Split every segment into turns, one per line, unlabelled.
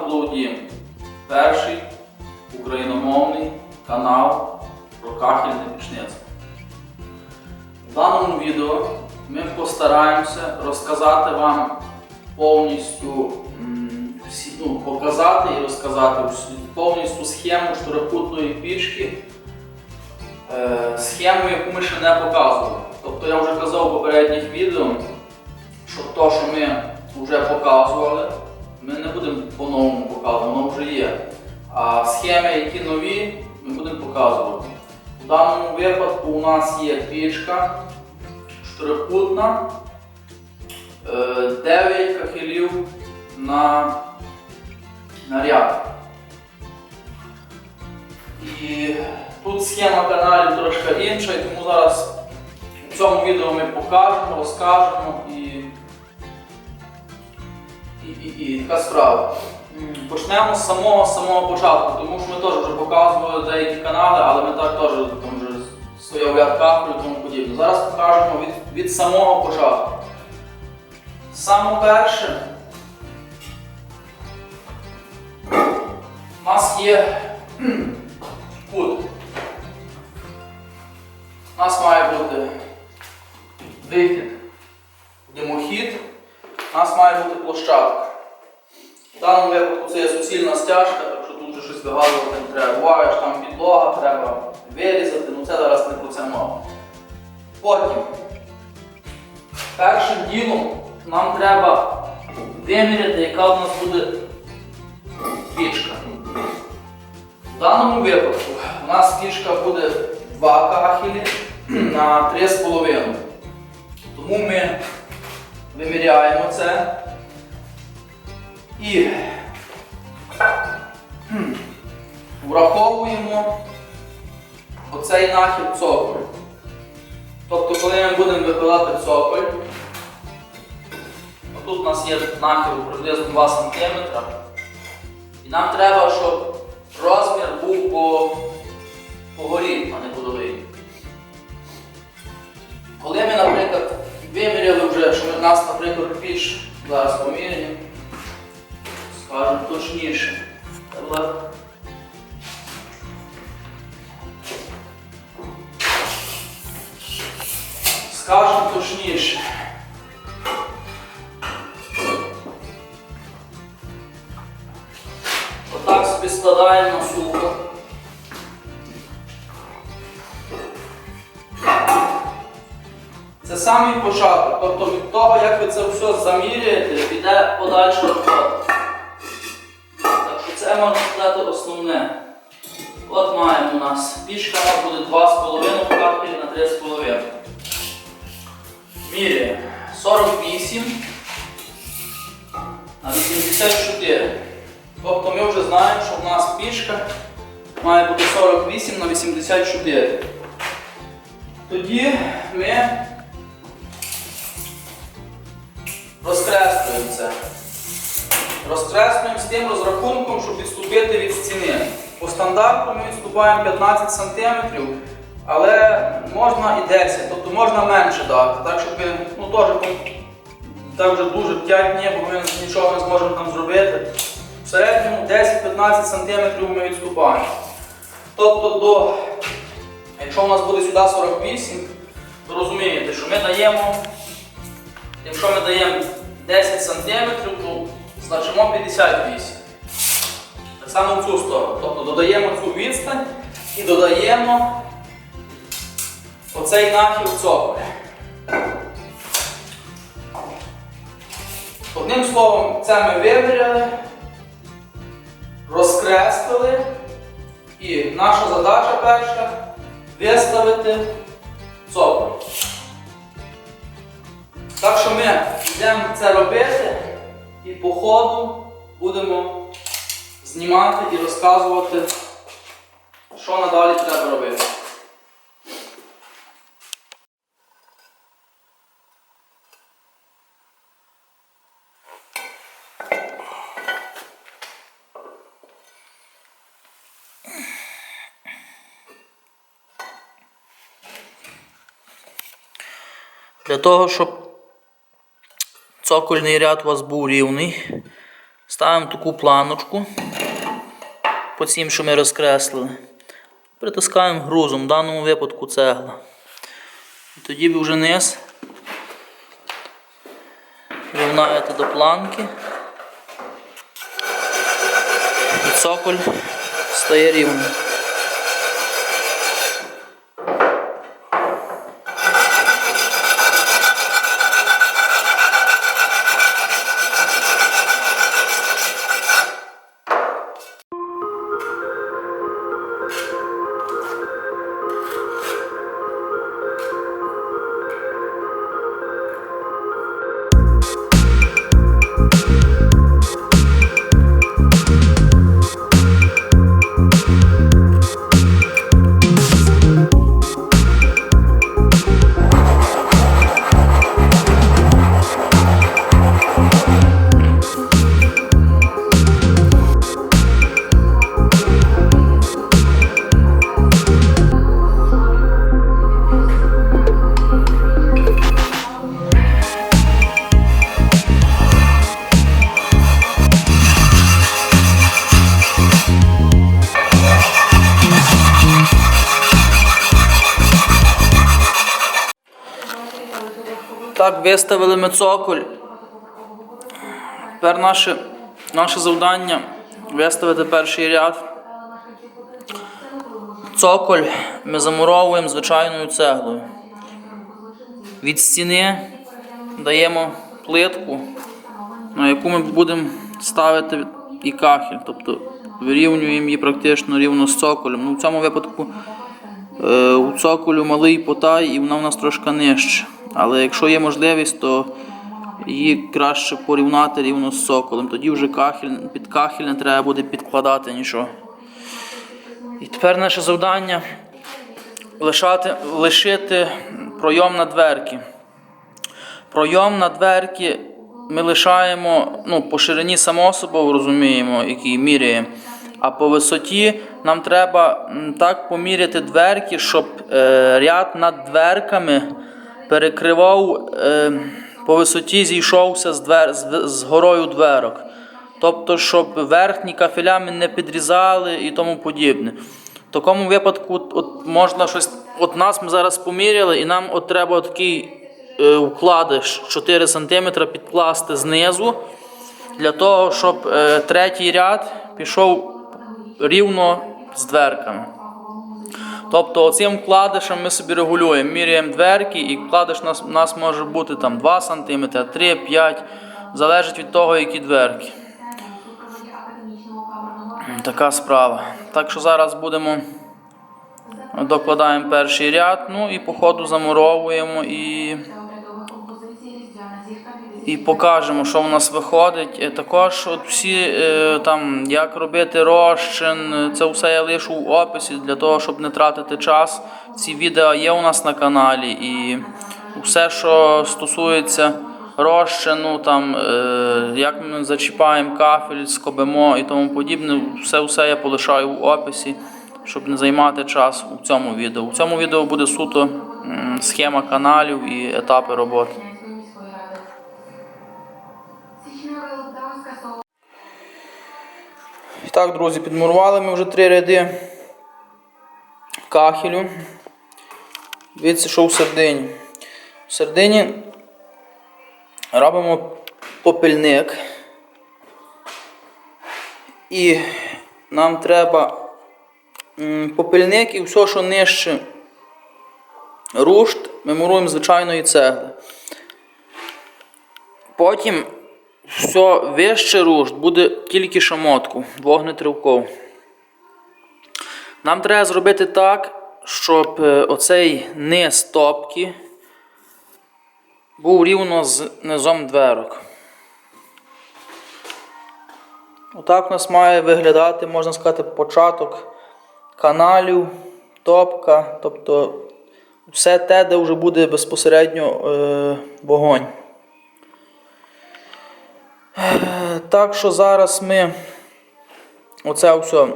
Теплоудім. Перший україномовний канал про кахельне пічництво. В даному відео ми постараємося розказати вам повністю ну, показати і розказати повністю схему штурекутної пічки. Е, схему, яку ми ще не показували. Тобто я вже казав у попередніх відео, що то, що ми вже показували, ми не будемо по-новому показувати, воно вже є. А схеми, які нові, ми будемо показувати. У даному випадку у нас є пічка штрихутна, 9 кахелів на, на ряд. І тут схема каналів трошки інша, і тому зараз у цьому відео ми покажемо, розкажемо і, і, і, і така справа. Почнемо з самого самого початку, тому що ми теж вже показували деякі канали, але ми так теж там вже стояв ряд і тому подібне. Зараз покажемо від, від самого початку. Саме перше, у нас є кут. У нас має бути вихід, димохід, у нас має бути площадка. В даному випадку це є суцільна стяжка, так що тут вже щось вигадувати не треба. Буває, що там підлога, треба вирізати, ну це зараз не про це мова. Потім, першим ділом нам треба виміряти, яка у нас буде пічка. В даному випадку у нас пічка буде 2 кахелі на 3,5. Тому ми виміряємо це і враховуємо оцей нахил цоколь. Тобто, коли ми будемо викладати цоколь, тут у нас є нахил приблизно 2 см. І нам треба, щоб розмір був по, по горі, а не по долині. Коли ми, наприклад, виміряли вже, що у нас, наприклад, піч, зараз поміряємо, скажемо точніше. Скажемо точніше. Отак собі складаємо сухо. Самий початок. Тобто від того, як ви це все заміряєте, піде подальша робота. Так що це можна сказати основне. От маємо у нас пічка буде 2,5 капелі на 3,5. Міряємо 48 на 84. Тобто ми вже знаємо, що в нас пішка має бути 48 на 84. Тоді ми розкреслюємо. Розкреслюємо з тим розрахунком, щоб відступити від стіни. По стандарту ми відступаємо 15 см, але можна і 10, тобто можна менше дати. Так, щоб ми, ну теж так вже дуже тягне, бо ми нічого не зможемо там зробити. В середньому 10-15 см ми відступаємо. Тобто, до, якщо у нас буде сюди 48, то розумієте, що ми даємо, якщо ми даємо 10 см, значимо 58. Так само в цю сторону. Тобто додаємо цю відстань і додаємо оцей нахил цоколя. Одним словом, це ми виміряли, розкреслили, і наша задача перша виставити цоколь. Так що ми йдемо це робити і по ходу будемо знімати і розказувати, що надалі треба робити. Для того, щоб цокольний ряд у вас був рівний. Ставимо таку планочку по цим, що ми розкреслили. Притискаємо грузом, в даному випадку цегла. І тоді ви вже низ рівнаєте до планки. І цоколь стає рівним. Так, виставили ми цоколь. Тепер наше, наше завдання виставити перший ряд. Цоколь ми замуровуємо звичайною цеглою. Від стіни даємо плитку, на яку ми будемо ставити і кахель. Тобто вирівнюємо її практично рівно з цоколем. Ну, в цьому випадку У цоколю малий потай і вона в нас трошки нижче. Але якщо є можливість, то її краще порівняти рівно з цоколем. Тоді вже кахель, під кахель не треба буде підкладати нічого. І тепер наше завдання лишати, лишити пройом на дверки. Пройом на дверки ми лишаємо ну, по ширині само собою розуміємо, який міряємо. А по висоті нам треба так поміряти дверки, щоб е, ряд над дверками перекривав е, по висоті зійшовся з, двер, з, горою дверок. Тобто, щоб верхні кафелями не підрізали і тому подібне. В такому випадку от можна щось. От нас ми зараз поміряли, і нам от треба такий е, вкладиш 4 см підкласти знизу для того, щоб е, третій ряд пішов рівно з дверками. Тобто оцим вкладишем ми собі регулюємо, міряємо дверки, і вкладиш нас, нас може бути там 2 см, 3, 5, залежить від того, які дверки. Така справа. Так що зараз будемо докладаємо перший ряд, ну і по ходу замуровуємо і, і покажемо, що в нас виходить. Е, Також от всі е, там, як робити розчин, е, це все я лишу в описі для того, щоб не тратити час. Ці відео є у нас на каналі і все, що стосується розчину, там, як ми зачіпаємо кафель, скобимо і тому подібне, все все я полишаю в описі, щоб не займати час у цьому відео. У цьому відео буде суто схема каналів і етапи роботи. Так, друзі, підмурували ми вже три ряди кахелю. Дивіться, що в середині. В середині робимо попільник. І нам треба попільник і все, що нижче рушт, ми муруємо звичайної цегли. Потім все вище рушт буде тільки шамотку, вогнетривков. Нам треба зробити так, щоб е, оцей низ топки був рівно з низом дверок. Отак у нас має виглядати, можна сказати, початок каналів, топка, тобто все те, де вже буде безпосередньо е, вогонь. Так що зараз ми оце все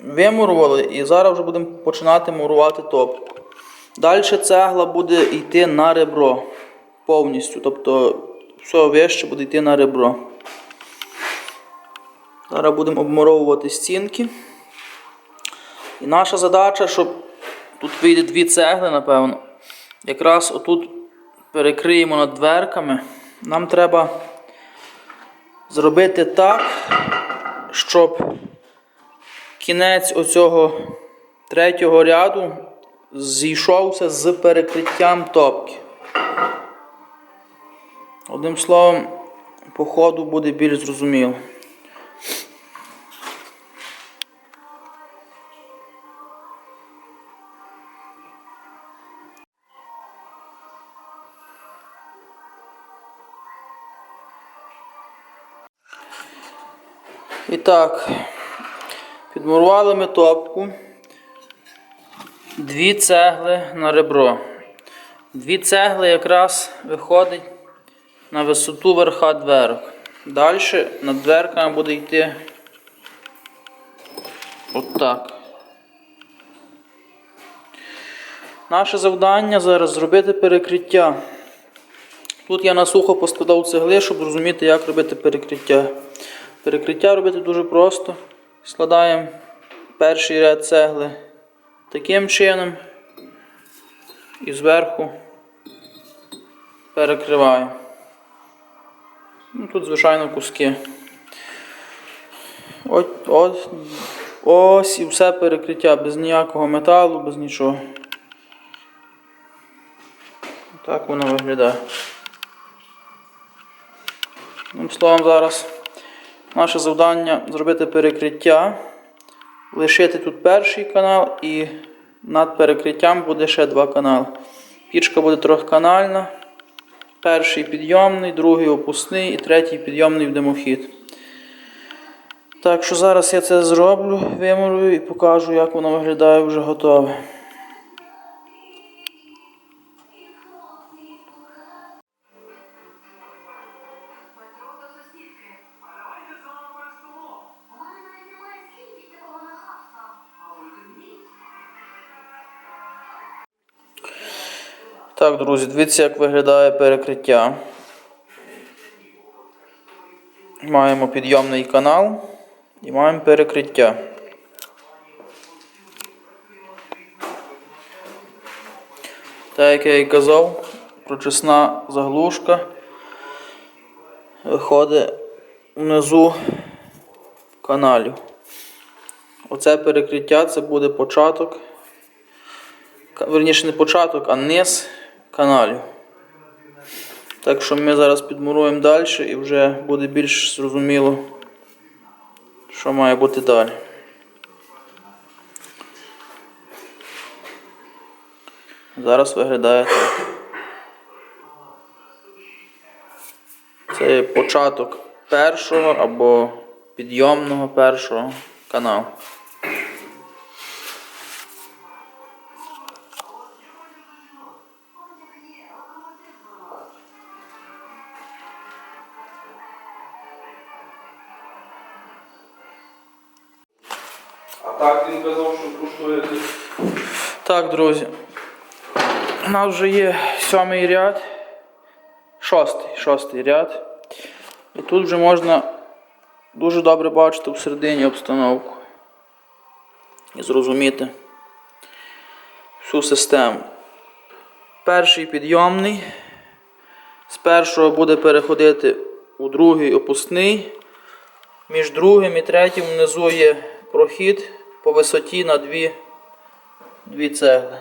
вимурували і зараз вже будемо починати мурувати топку. Далі цегла буде йти на ребро повністю. Тобто все вище буде йти на ребро. Зараз будемо обмуровувати стінки. І наша задача, щоб тут вийде дві цегли, напевно. Якраз отут перекриємо над дверками. Нам треба зробити так, щоб кінець оцього третього ряду зійшовся з перекриттям топки. Одним словом, по ходу буде більш зрозуміло. І так, підмурували ми топку. Дві цегли на ребро. Дві цегли якраз виходить на висоту верха дверок. Далі над дверками буде йти отак. Наше завдання зараз зробити перекриття. Тут я на сухо поскладав цегли, щоб зрозуміти, як робити перекриття. Перекриття робити дуже просто. Складаємо перший ряд цегли таким чином і зверху перекриваємо. Ну, тут, звичайно, куски. Ось, ось, ось і все перекриття, без ніякого металу, без нічого. Так воно виглядає. Словом, зараз наше завдання зробити перекриття, лишити тут перший канал і над перекриттям буде ще два канали. Пічка буде трьохканальна. Перший підйомний, другий опускний і третій підйомний в димохід. Так що зараз я це зроблю, вимурую і покажу, як воно виглядає вже готове. Так, друзі, дивіться, як виглядає перекриття. Маємо підйомний канал і маємо перекриття. Так, як я і казав, прочисна заглушка виходить внизу каналів. Оце перекриття це буде початок Верніше не початок, а низ каналів. Так що ми зараз підмуруємо далі і вже буде більш зрозуміло, що має бути далі. Зараз виглядає так. Це початок першого або підйомного першого каналу.
Так він казав, що коштує десь.
Так, друзі. У нас вже є сьомий ряд, шостий, шостий ряд. І тут вже можна дуже добре бачити всередині обстановку і зрозуміти всю систему. Перший підйомний. З першого буде переходити у другий опускний. Між другим і третім внизу є прохід по висоті на дві дві цегли.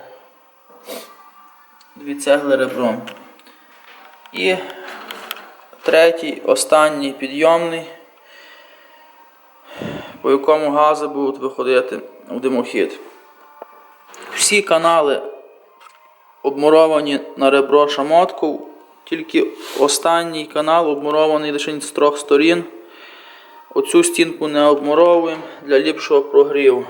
Дві цегли ребром. І третій, останній підйомний, по якому гази будуть виходити в димохід. Всі канали обмуровані на ребро шамотку, тільки останній канал обмурований лише з трьох сторін. Оцю стінку не обмуровуємо для ліпшого прогріву.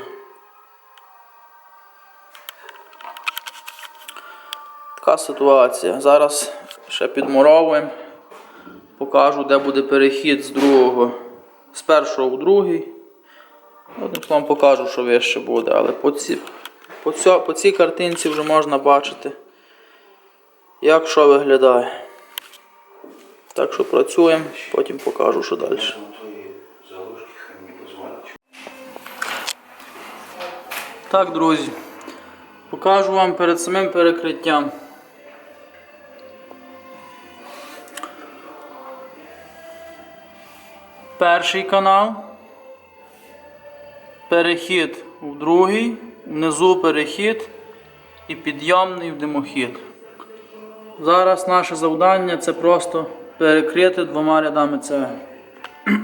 Така ситуація. Зараз ще підмуровуємо. Покажу, де буде перехід з другого, з першого в другий. Одним словом покажу, що вище буде, але по, ці, по, цьо, по цій картинці вже можна бачити, як що виглядає. Так що працюємо, потім покажу, що далі. Так, друзі, покажу вам перед самим перекриттям. Перший канал, перехід в другий, внизу перехід і підйомний в димохід. Зараз наше завдання це просто перекрити двома рядами цегел.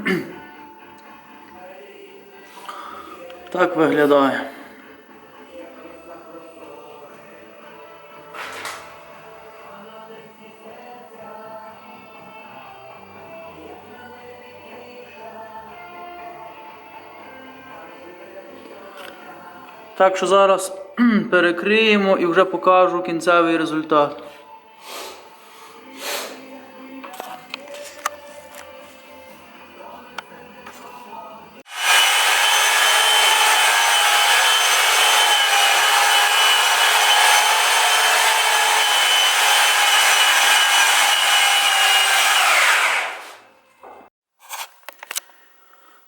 Так виглядає. Так що зараз перекриємо і вже покажу кінцевий результат.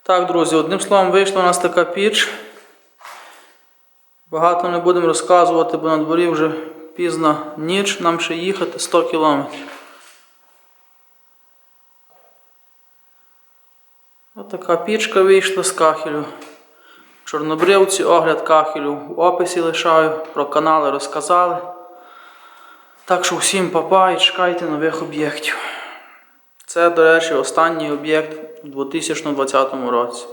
Так, друзі, одним словом, вийшла у нас така піч. Багато не будемо розказувати, бо на дворі вже пізна ніч, нам ще їхати 100 кілометрів. Ось така пічка вийшла з кахелю. Чорнобривці, огляд кахелю в описі лишаю, про канали розказали. Так що всім папа і чекайте нових об'єктів. Це, до речі, останній об'єкт у 2020 році.